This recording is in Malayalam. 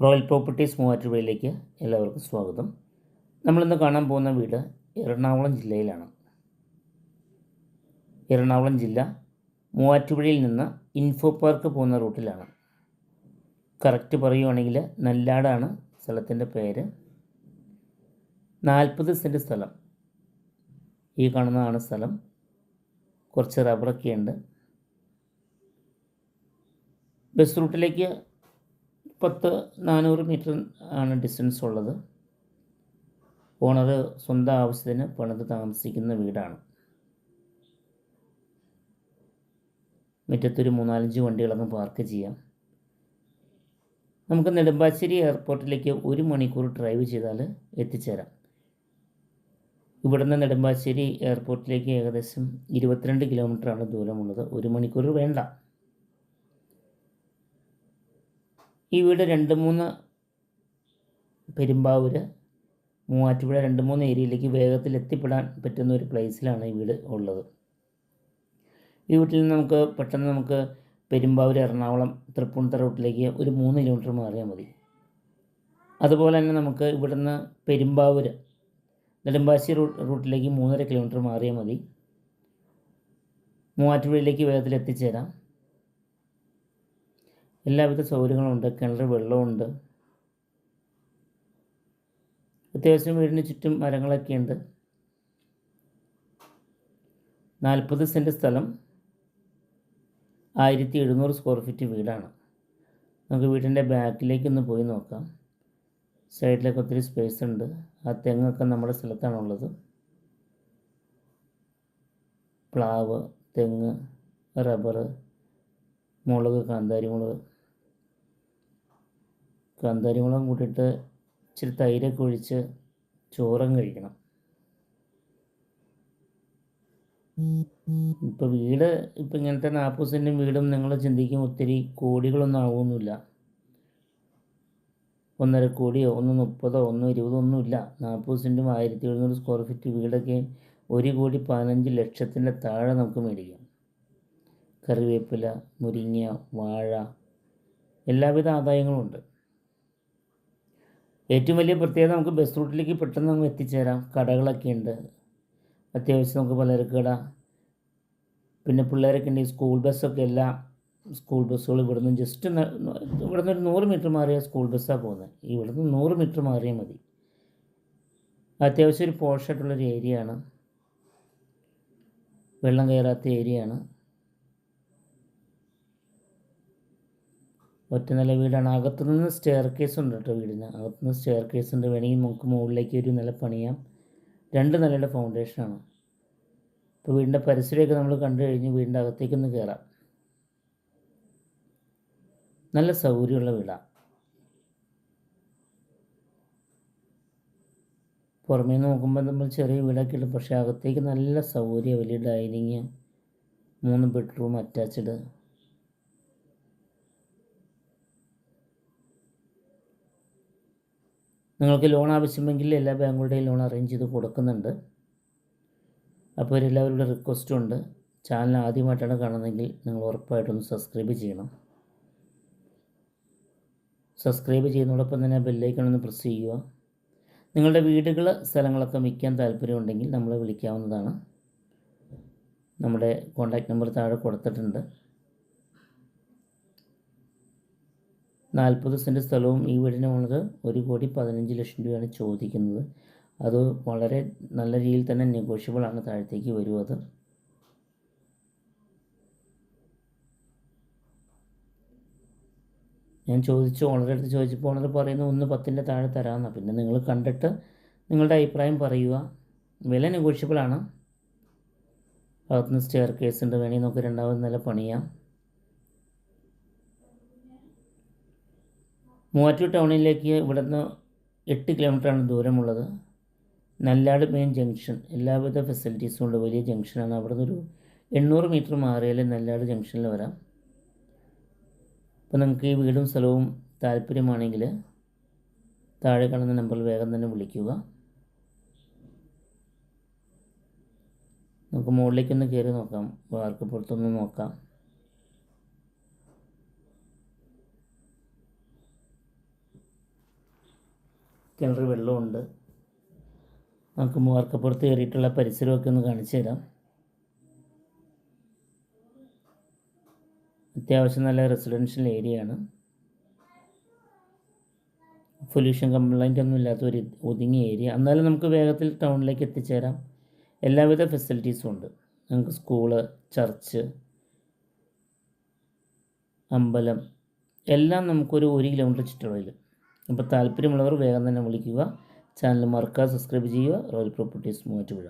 റോയൽ പ്രോപ്പർട്ടീസ് മൂവാറ്റുപുഴയിലേക്ക് എല്ലാവർക്കും സ്വാഗതം. നമ്മളിന്ന് കാണാൻ പോകുന്ന വീട് എറണാകുളം ജില്ലയിലാണ്. എറണാകുളം ജില്ല മൂവാറ്റുപുഴയിൽ നിന്ന് ഇൻഫോ പാർക്ക് പോകുന്ന റൂട്ടിലാണ്. കറക്റ്റ് പറയുവാണെങ്കിൽ നല്ലാടാണ് സ്ഥലത്തിന്റെ പേര്. നാൽപ്പത് സെന്റ് സ്ഥലം. ഈ കാണുന്നതാണ് സ്ഥലം. കുറച്ച് റബ്ബറൊക്കെ ഉണ്ട്. ബസ് റൂട്ടിലേക്ക് പത്ത് നാനൂറ് മീറ്റർ ആണ് ഡിസ്റ്റൻസ് ഉള്ളത്. ഓണർ സ്വന്തം ആവശ്യത്തിന് പണിത് താമസിക്കുന്ന വീടാണ്. മുറ്റത്തൊരു മൂന്നാലഞ്ച് വണ്ടികളങ്ങ് പാർക്ക് ചെയ്യാം. നമുക്ക് നെടുമ്പാശ്ശേരി എയർപോർട്ടിലേക്ക് ഒരു മണിക്കൂർ ഡ്രൈവ് ചെയ്താൽ എത്തിച്ചേരാം. ഇവിടുന്ന് നെടുമ്പാശ്ശേരി എയർപോർട്ടിലേക്ക് ഏകദേശം ഇരുപത്തിരണ്ട് കിലോമീറ്ററാണ് ദൂരമുള്ളത്. ഒരു മണിക്കൂർ വേണ്ട. ഈ വീട് രണ്ട് മൂന്ന് പെരുമ്പാവൂർ മൂവാറ്റുപുഴ രണ്ട് മൂന്ന് ഏരിയയിലേക്ക് വേഗത്തിൽ എത്തിപ്പെടാൻ പറ്റുന്ന ഒരു പ്ലേസിലാണ് ഈ വീട് ഉള്ളത്. ഈ വീട്ടിൽ നിന്ന് നമുക്ക് പെട്ടെന്ന് നമുക്ക് പെരുമ്പാവൂർ എറണാകുളം തൃപ്പൂണിത്തറ റൂട്ടിലേക്ക് ഒരു മൂന്ന് കിലോമീറ്റർ മാറിയാൽ മതി. അതുപോലെ തന്നെ നമുക്ക് ഇവിടുന്ന് പെരുമ്പാവൂർ നെടുമ്പാശ്ശേരി റൂ റൂട്ടിലേക്ക് മൂന്നര കിലോമീറ്റർ മാറിയാൽ മതി. മൂവാറ്റുപുഴയിലേക്ക് വേഗത്തിൽ എത്തിച്ചേരാം. എല്ലാവിധ സൗകര്യങ്ങളുണ്ട് കിണർ വെള്ളമുണ്ട് അത്യാവശ്യം വീടിന് ചുറ്റും മരങ്ങളൊക്കെ ഉണ്ട് നാൽപ്പത് സെന്റ് സ്ഥലം ആയിരത്തി എഴുന്നൂറ് സ്ക്വയർ ഫീറ്റ് വീടാണ്. നമുക്ക് വീടിന്റെ ബാക്കിലേക്ക് ഒന്ന് പോയി നോക്കാം. സൈഡിലൊക്കെ ഒത്തിരി സ്പേസ് ഉണ്ട്. ആ തെങ്ങൊക്കെ നമ്മുടെ സ്ഥലത്താണുള്ളത്. പ്ലാവ് തെങ്ങ് റബ്ബർ മുളക് കാന്താരി മുളക് കാന്താരി മുളകും കൂട്ടിയിട്ട് ഇച്ചിരി തൈരൊക്കെ ഒഴിച്ച് ചോറും കഴിക്കണം. ഇപ്പോൾ വീട് ഇപ്പം ഇങ്ങനത്തെ നാൽപ്പത് സെന്റും വീടും നിങ്ങൾ ചിന്തിക്കും ഒത്തിരി കോടികളൊന്നും ആവുമൊന്നുമില്ല ഒന്നര കോടിയോ ഒന്ന് മുപ്പതോ ഒന്ന് ഇരുപതോ ഒന്നുമില്ല നാൽപ്പത് സെന്റും ആയിരത്തി എഴുന്നൂറ് സ്ക്വയർ ഫീറ്റ് വീടൊക്കെ ഒരു കോടി പതിനഞ്ച് ലക്ഷത്തിന്റെ താഴെ നമുക്ക് മേടിക്കാം. കറിവേപ്പില മുരിങ്ങ വാഴ എല്ലാവിധ ആദായങ്ങളും ഉണ്ട്. ഏറ്റവും വലിയ പ്രത്യേകത നമുക്ക് ബസ് റൂട്ടിലേക്ക് പെട്ടെന്ന് നമുക്ക് എത്തിച്ചേരാം. കടകളൊക്കെ ഉണ്ട് അത്യാവശ്യം നമുക്ക് പലചരക്ക് കട പിന്നെ പിള്ളേരൊക്കെ ഉണ്ട് സ്കൂൾ ബസ്സൊക്കെ എല്ലാം. സ്കൂൾ ബസ്സുകൾ ഇവിടുന്ന് ജസ്റ്റ് ഇവിടുന്ന് ഒരു നൂറ് മീറ്റർ മാറിയാൽ സ്കൂൾ ബസ്സാണ് പോകുന്നത് ഇവിടുന്ന് നൂറ് മീറ്റർ മാറിയാൽ മതി. അത്യാവശ്യം ഒരു പോഷായിട്ടുള്ളൊരു ഏരിയയാണ് വെള്ളം കയറാത്ത ഏരിയയാണ് ഒറ്റ നില വീടാണ്. അകത്തുനിന്ന് സ്റ്റെയർ കേസ് ഉണ്ട് കേട്ടോ വീടിന്. അകത്തുനിന്ന് സ്റ്റെയർ കേസ് ഉണ്ട്. വേണമെങ്കിൽ നമുക്ക് മുകളിലേക്ക് ഒരു നില പണിയാം. രണ്ട് നിലയുടെ ഫൗണ്ടേഷനാണ് ഇപ്പോൾ വീടിന്റെ പരിസരമൊക്കെ നമ്മൾ കണ്ടു കഴിഞ്ഞ്. വീടിന്റെ അകത്തേക്കൊന്ന് കയറാം നല്ല സൗകര്യമുള്ള വീടാണ് പുറമേ നോക്കുമ്പോൾ നമ്മൾ ചെറിയ വീടൊക്കെ ഉണ്ട് പക്ഷേ അകത്തേക്ക് നല്ല സൗകര്യം വലിയ ഡൈനിങ് മൂന്ന് ബെഡ്റൂം അറ്റാച്ച്ഡ്. നിങ്ങൾക്ക് ലോൺ ആവശ്യമെങ്കിൽ എല്ലാ ബാങ്കുകളുടെയും ലോൺ അറേഞ്ച് ചെയ്ത് കൊടുക്കുന്നുണ്ട്. അപ്പോൾ എല്ലാവരുടെ റിക്വസ്റ്റും ഉണ്ട്. ചാനൽ ആദ്യമായിട്ടാണ് കാണുന്നതെങ്കിൽ നിങ്ങൾ ഉറപ്പായിട്ടൊന്ന് സബ്സ്ക്രൈബ് ചെയ്യണം. സബ്സ്ക്രൈബ് ചെയ്യുന്നതോടൊപ്പം തന്നെ ബെല്ലൈക്കൺ ഒന്ന് പ്രസ് ചെയ്യുക. നിങ്ങളുടെ വീടുകൾ സ്ഥലങ്ങളൊക്കെ വിൽക്കാൻ താല്പര്യമുണ്ടെങ്കിൽ നമ്മളെ വിളിക്കാവുന്നതാണ്. നമ്മുടെ കോൺടാക്റ്റ് നമ്പർ താഴെ കൊടുത്തിട്ടുണ്ട്. നാൽപ്പത് സെന്റ് സ്ഥലവും ഈ വീടിന് വന്നത് ഒരു കോടി പതിനഞ്ച് ലക്ഷം രൂപയാണ് ചോദിക്കുന്നത്. അത് വളരെ നല്ല രീതിയിൽ തന്നെ നെഗോഷ്യബിൾ ആണ് താഴത്തേക്ക് വരും അത്. ഞാൻ ചോദിച്ചു ഓണറുടെ അടുത്ത് ചോദിച്ചപ്പോൾ ഓണർ പറയുന്നത് ഒന്ന് പത്തിന്റെ താഴെ തരാമെന്നാണ് പിന്നെ നിങ്ങൾ കണ്ടിട്ട് നിങ്ങളുടെ അഭിപ്രായം പറയുക. വില നെഗോഷ്യബിൾ ആണ്. അകത്തുനിന്ന് സ്റ്റെയർ കേസ് ഉണ്ട്. വേണമെങ്കിൽ നമുക്ക് രണ്ടാമത് നില പണിയാം. മൂവാറ്റൂർ ടൗണിലേക്ക് ഇവിടുന്ന് എട്ട് കിലോമീറ്ററാണ് ദൂരമുള്ളത്. നല്ലാട് മെയിൻ ജംഗ്ഷൻ എല്ലാവിധ ഫെസിലിറ്റീസും ഉണ്ട്. വലിയ ജംഗ്ഷനാണ് അവിടെ നിന്നൊരു എണ്ണൂറ് മീറ്റർ മാറിയാലേ നല്ലാട് ജംഗ്ഷനിൽ വരാം. അപ്പോൾ നിങ്ങൾക്ക് ഈ വീടും സ്ഥലവും താല്പര്യമാണെങ്കിൽ താഴെ കാണുന്ന നമ്പറിൽ വേഗം തന്നെ വിളിക്കുക. നമുക്ക് മുകളിലേക്കൊന്ന് കയറി നോക്കാം. വാർക്ക് പുറത്തൊന്ന് നോക്കാം. കിണർ വെള്ളമുണ്ട്. നമുക്ക് മൂവാർക്കപ്പുറത്ത് കയറിയിട്ടുള്ള പരിസരമൊക്കെ ഒന്ന് കാണിച്ചു തരാം. അത്യാവശ്യം നല്ല റെസിഡൻഷ്യൽ ഏരിയ ആണ്. പൊല്യൂഷൻ കംപ്ലൈന്റ് ഒന്നും ഇല്ലാത്ത ഒരു ഒതുങ്ങിയ ഏരിയ എന്നാലും നമുക്ക് വേഗത്തിൽ ടൗണിലേക്ക് എത്തിച്ചേരാം. എല്ലാവിധ ഫെസിലിറ്റീസും ഉണ്ട്. നമുക്ക് സ്കൂൾ ചർച്ച് അമ്പലം എല്ലാം നമുക്കൊരു ഒരു കിലോമീറ്റർ ചുറ്റളവിൽ അപ്പോൾ താല്പര്യമുള്ളവർ വേഗം തന്നെ വിളിക്കുക. ചാനൽ മറക്കാതെ സബ്സ്ക്രൈബ് ചെയ്യുക. Royal Properties Muvattupuzha.